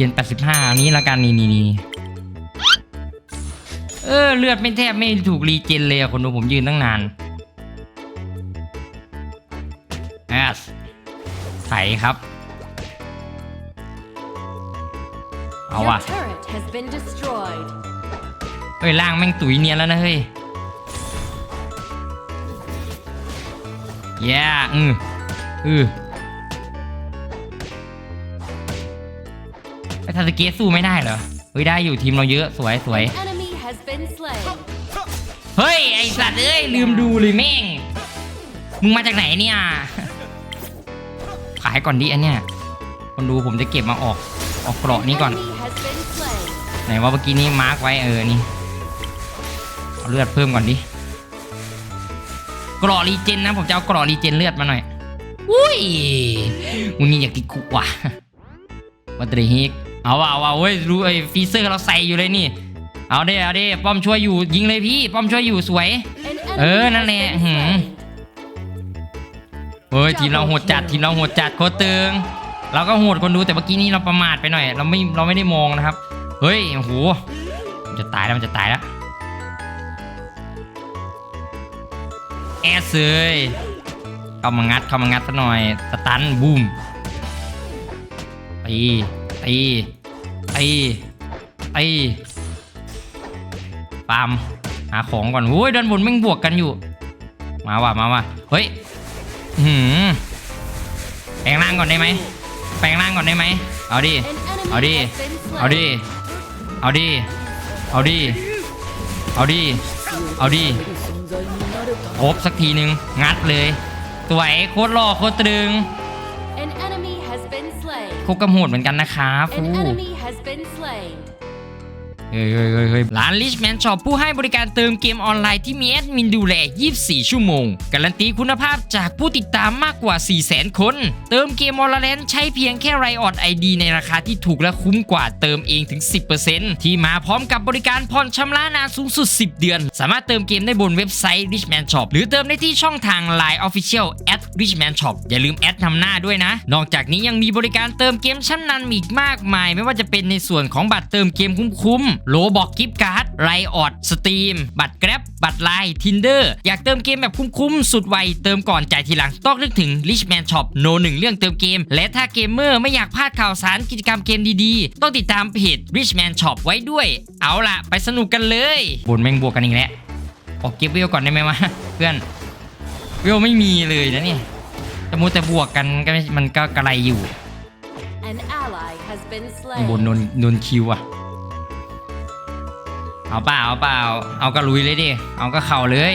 เจน85อันนี้ละกันนี่นี่นี่เออเลือดไม่แทบไม่ถูกรีเจนเลยอะคนดูผมยืนตั้งนานแอสไถครับ เอา Your ว่ะ turret has been destroyed. เฮ้ยล่างแม่งตุ๋ยเนียนแล้วนะเฮ้ยแย่อืออือ ไอ้ทาสเกะสู้ไม่ได้เหรอเฮ้ยได้อยู่ทีมเราเยอะสวยสวย An enemy has been slain. เฮ้ยไอสัตว์เอ้ยลืมดูเลยแม่ง มึงมาจากไหนเนี่ย ขายก่อนดิอันเนี้ย คนดูผมจะเก็บมาออกออกเกราะ An นี้ก่อน enemy has been slain. ไหนว่าเมื่อกี้นี้มาร์กไว้เออนี่เอาเลือดเพิ่มก่อนดิเกราะรีเจนนะผมจะเอาเกราะรีเจนเลือดมาหน่อย อุ้ยมึงนี่อยากติดคุกว่ะ วัตเตอร์ฮิกเอาว่ะเอาว่ะเว้ยรู้ไอ้ฟีเซอร์เราใส่อยู่เลยนี่ เอาเด้เอาเด้ป้อมช่วยอยู่ยิงเลยพี่ ป้อมช่วยอยู่สวย An Ờ, enemy nó has nè, been hử. slain. เฮ้ยทีมเราโหดจัดทีมเราโหดจัดโคตรตึงเราก็โหดคนดูแต่เมื่อกี้นี้เราประมาทไปหน่อย เราไม่เราไม่ได้มองนะครับ เฮ้ยโอ้โหมันจะตายแล้วมันจะตายแล้วแอสเซยเข้ามางัดเข้ามางัดซะหน่อยสตันบูม ตีตีตีตีปามหาของก่อนโอ้ยด้านบนแม่งบวกกันอยู่ มาว่ะมาว่ะเฮ้ยหืมแปลงร่างก่อนได้ไหมแปลงร่างก่อนได้ไหมเอาดิ An enemy Ở đi. has been เอาดิเอาดิเอาดิเอาดิเอาดิครบสักทีหนึ่งงัดเลยสวยโคตรหล่อโคตรตรึง คตรกำโหดเหมือนกันนะครับ An ฟู enemy has been slain. เฮ้ยเฮ้ยเฮ้ยร้าน Richman Shop ผู้ให้บริการเติมเกมออนไลน์ที่มีแอดมินดูแล 24 ชั่วโมง การันตีคุณภาพจากผู้ติดตามมากกว่า 400,000 คน เติมเกมออนไลน์ใช้เพียงแค่ไรออดไอดีในราคาที่ถูกและคุ้มกว่าเติมเองถึง 10%ที่มาพร้อมกับบริการผ่อนชำระนานสูงสุด 10 เดือน สามารถเติมเกมได้บนเว็บไซต์ Richman Shop หรือเติมได้ที่ช่องทาง Line Official at Richman Shop อย่าลืมแอดนำหน้าด้วยนะ นอกจากนี้ยังมีบริการเติมเกมชั้นนำอีกมากมาย ไม่ว่าจะเป็นในส่วนของบัตรเติมเกมคุ้มๆโลบอกกิฟต์การ์ดไรออดสตรีมบัตรแกร็บบัตรไลน์ทินเดอร์อยากเติมเกมแบบคุ้มๆ สุดไว เติมก่อนจ่ายทีหลัง ต้องนึกถึง Richman Shop โนหนึ่งเรื่องเติมเกม และถ้าเกมเมอร์ไม่อยากพลาดข่าวสารกิจกรรมเกมดีๆ ต้องติดตามเพจ Richman Shop ไว้ด้วย เอาล่ะ ไปสนุกกันเลยบนแม่งบวกกันอีกแล้วออกเก็บเวลก่อนได้ไหมวะเพื่อนเวลไม่มีเลยนะเนี่ยจะมูแต่บวกกันก็ไม่มันก็กระไรอยู่ An ally has been ข้างบน slain. โดนโดนคิวอะ เอาเปล่าเอาเปล่า เอาก็ลุยเลยดิ เอาก็เข่าเลย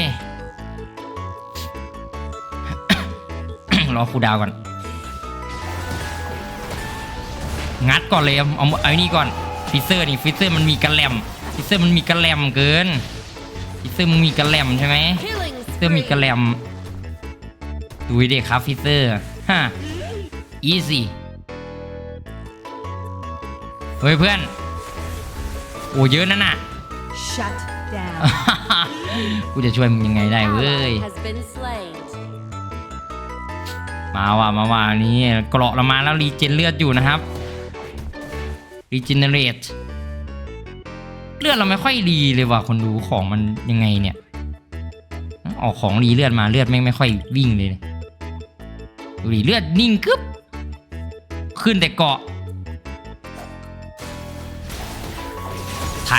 รอครูดาวก่อน งัดก่อนเลยเอาเอาเอาไอ้นี่ก่อนฟิเซอร์นี่ฟิเซอร์มันมีกระแหลมฟิเซอร์มันมีกระแหลมเกินฟิเซอร์มึงมีกระแหลมใช่ไหม Killing ฟิเซอร์มีกระแหล spree. มดูดิครับฟิเซอร์ฮะ easy เฮ้ยเพื่อน โอ้เยอะนั่นน่ะ Shut down. กูจะช่วยมึงยังไงได้เว้ย Ally has been slain. มาว่ะมาว่ะนี่เกราะเรามาแล้วรีเจนเลือดอยู่นะครับรีเจเนเรตเลือดเราไม่ค่อยดีเลยว่ะคนดูของมันยังไงเนี่ย ออกของรีเลือดมาเลือดไม่งไม่ค่อยวิ่งเลยดูดิเลือดนิ่งกึ๊บขึ้นแต่เกาะไถ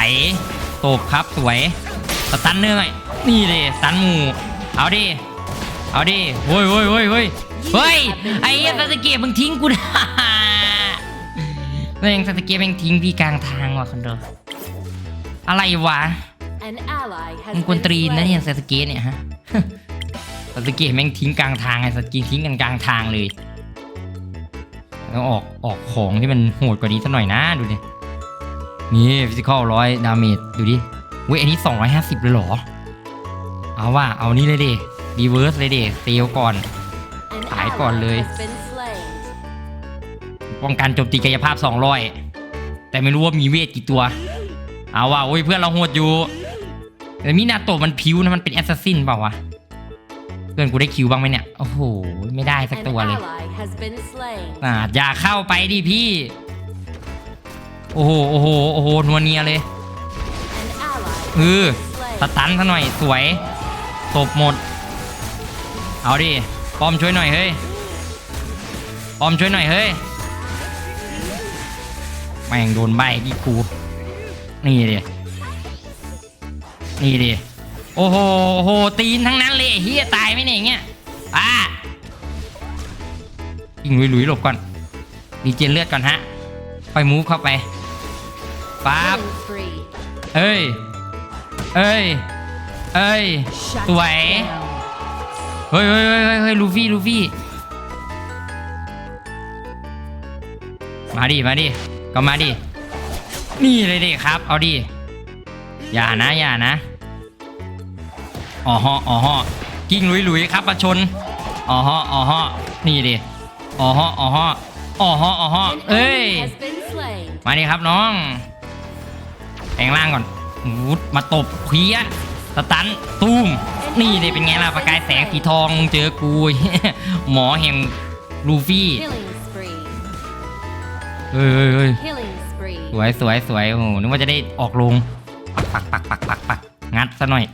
ตบครับสวยสตันเนื้อหน่อยนี่เลยสตันหมูเอาดิเอาดิเฮ้ยเฮ้ยเฮ้ยเฮ้ยเฮ้ยไอ้เหี้ยซาสเกะมึงทิ้งกูนะแม่งซาสเกะแม่งทิ้งพี่กลางทางว่ะคนเดียวอะไรวะ An ally has มึงกวน been ตรีนนะเนี่ย slain. ซาสเกะเนี่ยฮะซาสเกะแม่งทิ้งกลางทางไอ้ซาสเกะทิ้งกันกลางทางเลยแล้วออกออกของที่มันโหดกว่านี้สักหน่อยนะดูดิ นี่ฟิสิกอลร้อยดาเมจดูดิเว้ยอันนี้ 250 เลยเหรอ เอาว่าเอานี่เลยดิรีเวิร์สเลยดิเซลก่อน An ขายก่อนเลย ally has been slain. ป้องกันโจมตีกายภาพ 200 แต่ไม่รู้ว่ามีเวทกี่ตัว เอาว่ะโอ้ยเพื่อนเราโหดอยู่แต่มินาโตะมันพิวนะมันเป็นแอสซัสซินเปล่าวะ เพื่อนกูได้คิวบ้างไหมเนี่ย โอ้โห ไม่ได้สัก An ตัวเลย ally has been slain. อ่าอย่าเข้าไปดิพี่ โอ้โห โอ้โห โอ้โหนัวเนียเลยเออ slain. สตันซะหน่อย สวย ตบหมด เอาดิปอมช่วยหน่อยเฮ้ยปอมช่วยหน่อยเฮ้ย แม่งโดนใบดิกู นี่ดิ นี่ดิ โอ้โห โอ้โห ตีนทั้งนั้นเลยเฮียตายไหมเนี่ยเงี้ยอ่ายิงลุยๆหลบก่อน ดีเจนเลือดก่อนฮะไปมูฟเข้าไป ปั๊บ Killing spree. เอ้ย เอ้ย เอ้ย Shut สวย down. เฮ้ยเฮ้ยเฮ้ยเฮ้ยเฮ้ยลูฟี่ ลูฟี่ มาดิ มาดิ ก็มาดิ นี่เลยดิครับ เอาดิ อย่านะ อย่านะ อ๋อฮะอ๋อฮะกิ้งลุยลุยๆครับประชน อ๋อฮะอ๋อฮะนี่ดิ อ๋อฮะอ๋อฮะอ๋อฮะอ๋อฮะ An เอ้ย enemy has been slain. มาดิครับน้อง แปลงร่างก่อนวุดมาตบเพี้ยสตันตูมนี่เลยเป็นไงล่ะประกายแสงสีทองเจอกูหมอแห่งลูฟี่เฮ้ยเฮ้ยเฮ้ยสวยสวยสวยโอ้โหนึกว่าจะได้ออกลงปักปักปักปักปักปักงัดซะหน่อย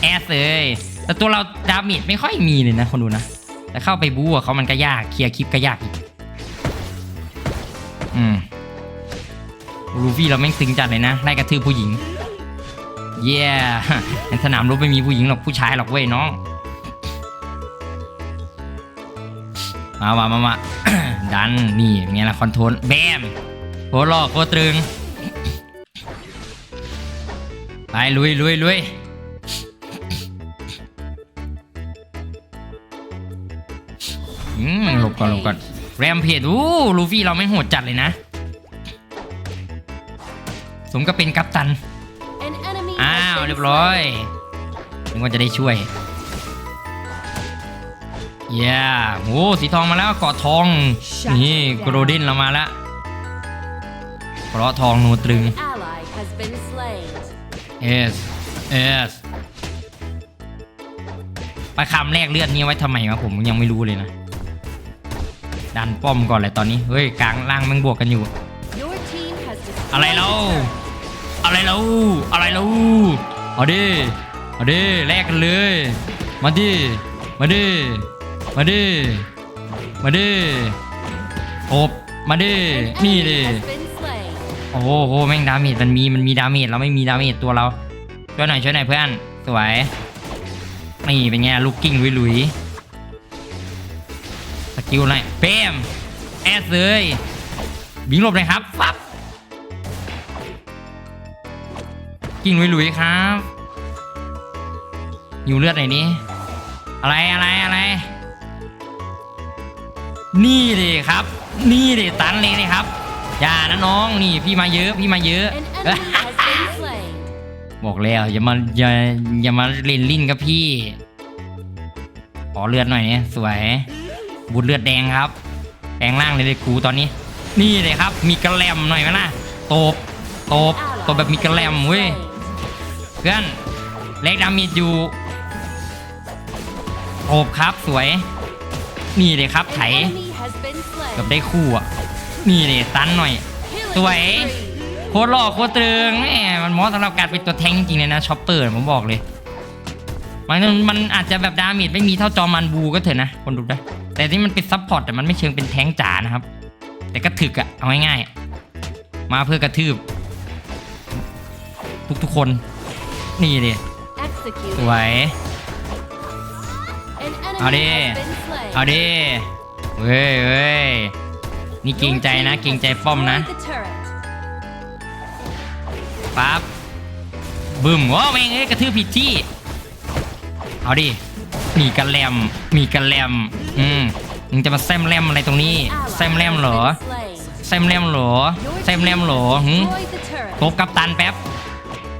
แอสเลยแต่ตัวเราดาเมจไม่ค่อยมีเลยนะคนดูนะแต่เข้าไปบู๊กับเขามันก็ยากเคลียร์คลิปก็ยากอีกอืม ลูฟี่เราแม่งตึงจัดเลยนะไล่กระทืบผู้หญิง เย้ในสนามรบไม่มีผู้หญิงหรอกผู้ชายหรอกเว้ยน้อง มามามามาดันนี่ไงล่ะคอนโทรลแบมโคตรหล่อโคตรตรึง ไปลุยลุยลุยอืมหลบก่อนหลบก่อนแรมเพจอู้ลูฟี่เราไม่โหดจัดเลยนะ มก็เป็นกัปตัน An enemy อ้าว has been เรียบร้อย slain. นึกว่าจะได้ช่วยเย้โอ้สีทองมาแล้วเกาะทอง Shut นี่ down โกลเด้นเรามาแล้วเกราะทองนูตรึง Ally has been slain. เอสเอสไปคำแรกเลือดนี้ไว้ทำไมวะผมยังไม่รู้เลยนะดันป้อมก่อนเลยตอนนี้ เฮ้ย กลางล่างแมันบวกกันอยู่ Your team has destroyed อะไรแล้ว the turret. อะไรแล้วอะไรแล้วเอาดิเอาดิแลกกันเลย มาดิมาดิมาดิมาดิโอบมาดินี่ดิโอ้โหแม่งดาเมจมันมีมันมีดาเมจเราไม่มีดาเมจตัวเราช่วยหน่อยช่วยหน่อยเพื่อนสวยนี่เป็นไงลูกกิ้งลุยลุยสกิลหน่อยเปมแอสเลยบิงหลบหน่อยครับฟับ กิ้งลุยลุยๆครับอยู่เลือดไหนอยนี้อะไรอะไรอะไร นี่เลยครับ นี่เลยตันเลยนะครับ อย่านะน้องนี่พี่มาเยอะพี่มาเยอะ An enemy has been slain. บอกแล้วอย่ามาอย่าอย่ามาเล่นลิ้นกับพี่ขอเลือดหน่อยเนี่ยสวย บุดเลือดแดงครับแปลงร่างเลยเลยกูตอนนี้ นี่เลยครับ มีกระแลมหน่อยไหมล่ะตบตบ Ally ตบแบบมีกระแลม has been เว้ย slain. เพื่อนเล็กดามีดอยู่โอบครับสวย นี่เลยครับไถ An enemy has been เกือบ slain. ได้คู่อะนี่เลยตันหน่อย Killing สวย spree. โคตรหล่อโคตรตรึงแหมมันเหมอสำหรับการเป็นตัวแทงจริงๆเลยนะช็อปเปอร์ผมบอกเลยมันมันอาจจะแบบดาเมจไม่มีเท่าจอมันบูก็เถอะนะคนดูได้แต่ที่มันเป็นซับพอร์ตแต่มันไม่เชิงเป็นแทงจ๋านะครับ แต่ก็ถึกอะเอาง่ายๆมาเพื่อกระทืบ ทุกๆคน นี่ดิ Executed. สวย An enemy เอาดิ has been slain. เอาดิ เว้ยเว้ยนี่เกรงใจนะเกรงใจป้อมนะ Destroyed the turret. ปั๊บบึ้มว้าวแม่งเอ้ยกระทืบผิดที่ เอาดิ มีกระแลม มีกระแลม อืมมึงจะมาแซมแลมอะไรตรงนี้ Ally แซมแลม has เหรอ been slain. แซมแลมเหรอ Your แซมแลมเหรอ team หึ has destroyed the turret. ตบกับตันแป๊บ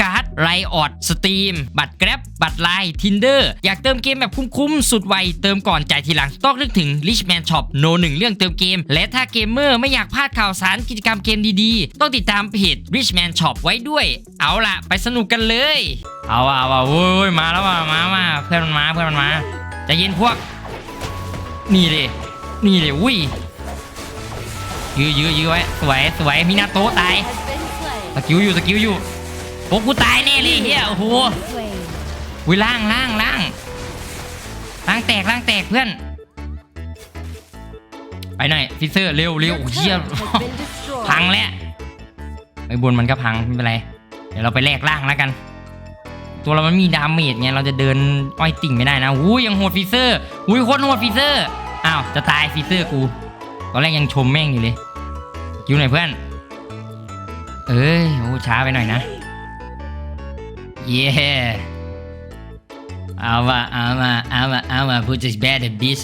การ์ดไรออดสตรีมบัตรแกร็บบัตรไลน์ทินเดอร์อยากเติมเกมแบบคุ้มๆ สุดไว เติมก่อนจ่ายทีหลัง ต้องนึกถึง Richman Shop โนหนึ่งเรื่องเติมเกม และถ้าเกมเมอร์ไม่อยากพลาดข่าวสารกิจกรรมเกมดีๆ ต้องติดตามเพจ Richman Shop ไว้ด้วย เอาล่ะ ไปสนุกกันเลย เอาว่ะเอาว่ะโว้ยมาแล้วว่ะมามาเพื่อนมันมาเพื่อนมันมาจะเย็นพวก นี่เลยนี่เลยอุ้ยยื้อยื้อยื้อไว้สวยสวยมินาโตะตายสกิลอยู่สกิลอยู่ โอ้กูตายแน่เลยเฮียโอ้โห Slain. อุ้ยล่างล่างล่างล่างแตกล่างแตกเพื่อน ไปหน่อยฟิเซอร์เร็วเร็ว Your โอ้เฮีย turret has been destroyed. พังแล้วไอ้บนมันก็พังไม่เป็นไร เดี๋ยวเราไปแลกล่างแล้วกัน ตัวเรามันมีดาเมจไงเราจะเดินอ้อยติ่งไม่ได้นะอุ้ยยังโหดฟิเซอร์อุ้ยโคตรโหดฟิเซอร์อ้าวจะตายฟิเซอร์กูตอนแรกยังชมแม่งอยู่เลยคิวหน่อยเพื่อน เอ้ยโอ้ช้าไปหน่อยนะ เย้เอามาเอามาเอามาเอามาพูดจะแบดบิส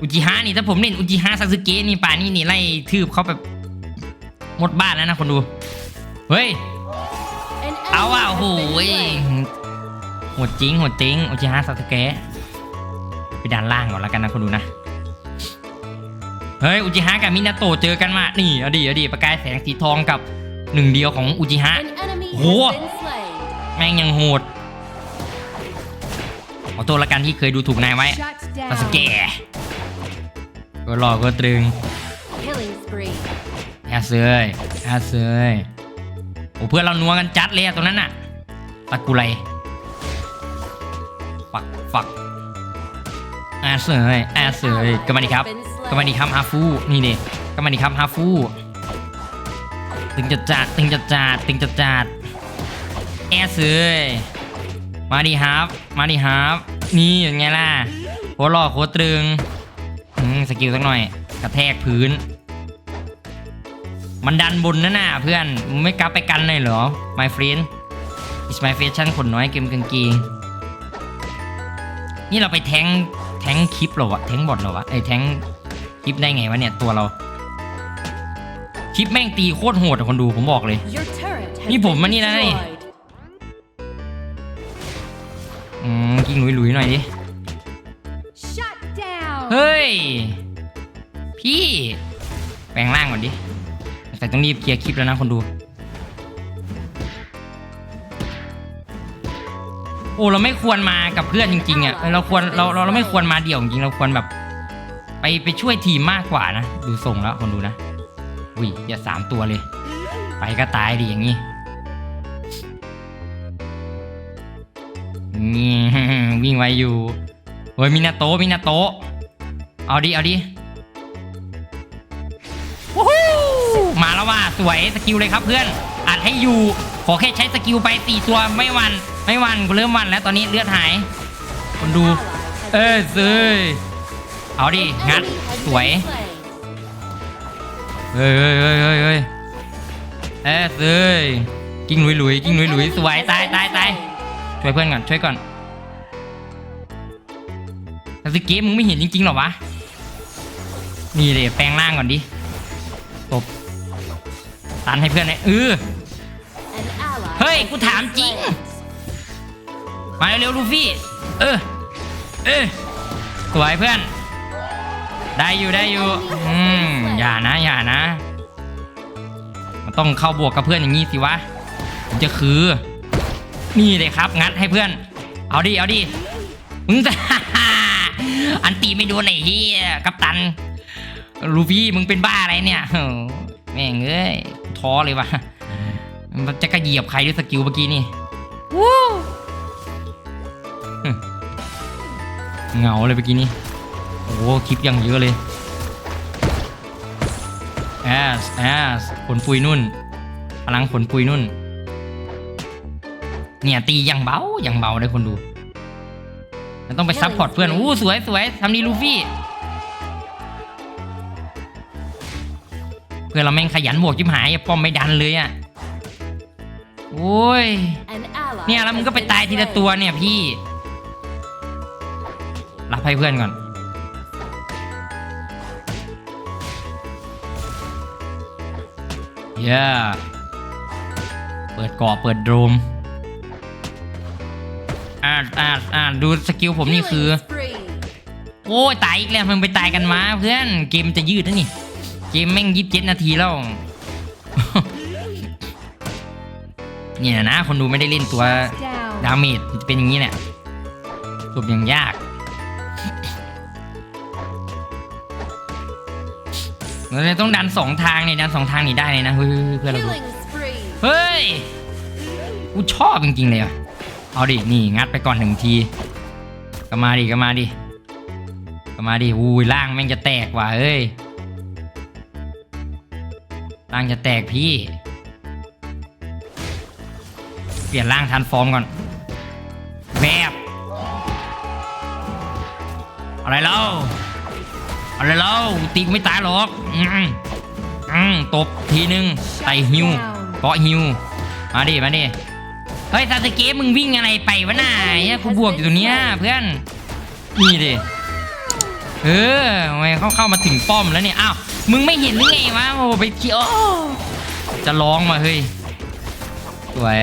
อุจิฮะนี่ถ้าผมเล่นอุจิฮะซาสึเกะนี่ป่านนี้นี่ไล่ทืบเขาแบบหมดบ้านแล้วนะคนดู เฮ้ย เอาว่ะโอ้โหหดจริงหดจริงอุจิฮะซาสึเกะไปด้านล่างก่อนแล้วกันนะคนดูนะ เฮ้ยอุจิฮะกับมินาโตะเจอกันมา นี่เอาดีเอาดีประกายแสงสีทองกับหนึ่งเดียวของอุจิฮะ An enemy has Ủa? been slain. แม่งยังโหด ขอโทษละกันที่เคยดูถูกนายไว้ Shut ซาสึ down. เกะก็หลอกก็ตรึง Killing spree. แอสเซยแอสเซยโอ้เพื่อนเรานัวกันจัดเลยอะตรงนั้นน่ะตะกุไรฝักฝักแอสเซยแอสเซยก็มาดีครับก็มาดีครับฮาฟู นี่ดิก็มาดีครับฮาฟู ตึงจัดจัดตึงจัดจัดตึงจัดจัดแอสเซยมาดีครับ มาดีครับ นี่อย่างไงล่ะโคตรหล่อโคตรตรึงอืมสกิลสักหน่อย กระแทกพื้น มันดันบนนั่นน่ะเพื่อนมึงไม่กลับไปกันเลยเหรอ my friend is my fashion ขนน้อยเกมกางเกงนี่เราไปแทงแทงคลิปเหรอวะแทงบอทเหรอวะไอ้แทงคลิปได้ไงวะเนี่ยตัวเรา คลิปแม่งตีโคตรโหดอะคนดูผมบอกเลย Your turret has นี่ผม been มานี่นะนี่ destroyed. อืมกิงหลุยๆหน่อยดิ Shut down. เฮ้ย พี่ แปลงร่างก่อนดิแต่ต้องรีบเคลียร์คลิปแล้วนะคนดู โอ้เราไม่ควรมากับเพื่อนจริงๆอะเออเราควรเราเราเราไม่ควรมาเดี่ยวจริงๆเราควรแบบ ไปไปช่วยทีมมากกว่านะ ดูทรงแล้วคนดูนะ อุ้ยอย่าสามตัวเลย ไปก็ตายดิอย่างนี้นี่วิ่งไวอยู่เฮ้ยมินาโตะมินาโตะเอาดิเอาดิวู้ฮู้มาแล้วว่าสวยสกิลเลยครับเพื่อนอัดให้อยู่ขอแค่ใช้สกิลไปสี่ตัวไม่หวันไม่หวันกูเริ่มหวันแล้วตอนนี้เลือดหายคนดู เออเซยเอาดิ An งัด enemy has สวย been slain. เฮ้ยเฮ้ยเฮ้ยเฮ้ยเฮ้ยเอ้ยเอ้ยกิ้งหลุยหลุยกิ้งหลุยหลุยสวยตายตายตายช่วยเพื่อนก่อนช่วยก่อนแต่สกมมึงไม่เห็นจริงๆหรอวะนี่เลยแปลงร่างก่อนดิตบตันให้เพื่อนเลยเออเฮ้ยกูถามจริงมาเร็วๆลูฟี่เออเออสวยเพื่อน ได้อยู่ได้อยู่อืมอย่านะอย่านะ มันต้องเข้าบวกกับเพื่อนอย่างนี้สิวะผมจะคือ นี่เลยครับ งัดให้เพื่อน เอาดิเอาดิมึงจะอันตีไม่โดนไอ้เฮียกัปตัน ลูฟี่มึงเป็นบ้าอะไรเนี่ยโอ้แม่งเอ้ยท้อเลยวะมันจะกระเหยียบใครด้วยสกิลเมื่อกี้นี่เหงาเลยเมื่อกี้นี้ โอ้โหคลิปยังเยอะเลยแอสแอสผลปุยนุ่น พลังขนปุยนุ่น เนี่ยตีอย่างเบาอย่างเบาได้คนดูมันต้องไปซับพอร์ตเพื่อน อู้สวยสวยทำดีลูฟี่ เพื่อนเราแม่งขยันบวกจิบหายป้อมไม่ดันเลยอะโอ้ย An ally เนี่ยแล้วมึงก็ไป has been ตายทีละ slain. ตัวเนี่ยพี่ รับให้เพื่อนก่อน เย้เปิดเกาะเปิดโดมอ่าอ่าอ่าดูสกิลผมนี่คือ โอ้ยตายอีกแล้วมันไปตายกันมาเพื่อนเกมจะยืดนะนี่ เกมแม่งยิบเจ็ดนาทีแล้ว เนี่ยนะ คนดูไม่ได้เล่นตัวดาเมจะเป็นอย่างนี้แหละจบอย่างยาก เราเลยต้องดันสองทางเนี่ยดันสองทางนี่ได้เลยนะเฮ้ยเพื่อนเราดู Killing spree. เฮ้ยกูชอบจริงๆเลยอะเอาดินี่งัดไปก่อนหนึ่งทีก็มาดิก็มาดิก็มาดิอุ้ยล่างแม่งจะแตกว่ะเอ้ยล่างจะแตกพี่ เปลี่ยนร่างทันฟอร์มก่อนแบบอะไรเล่า อะไรเล่าตีกูไม่ตายหรอกอืมอืมตบทีนึงไต่ฮิวเกาะฮิวมาดิมาดิเฮ้ยซาสเกะมึงวิ่งอะไรไปวะน่าเนี่ยกูบวกอยู่ตรงเนี้ยเพื่อนนี่ดิเออทำไมเขาเข้ามาถึงป้อมแล้วเนี่ยอ้าวมึงไม่เห็นหรือไงวะโอ้ไปเที่ยวจะร้องมาเฮ้ยสวย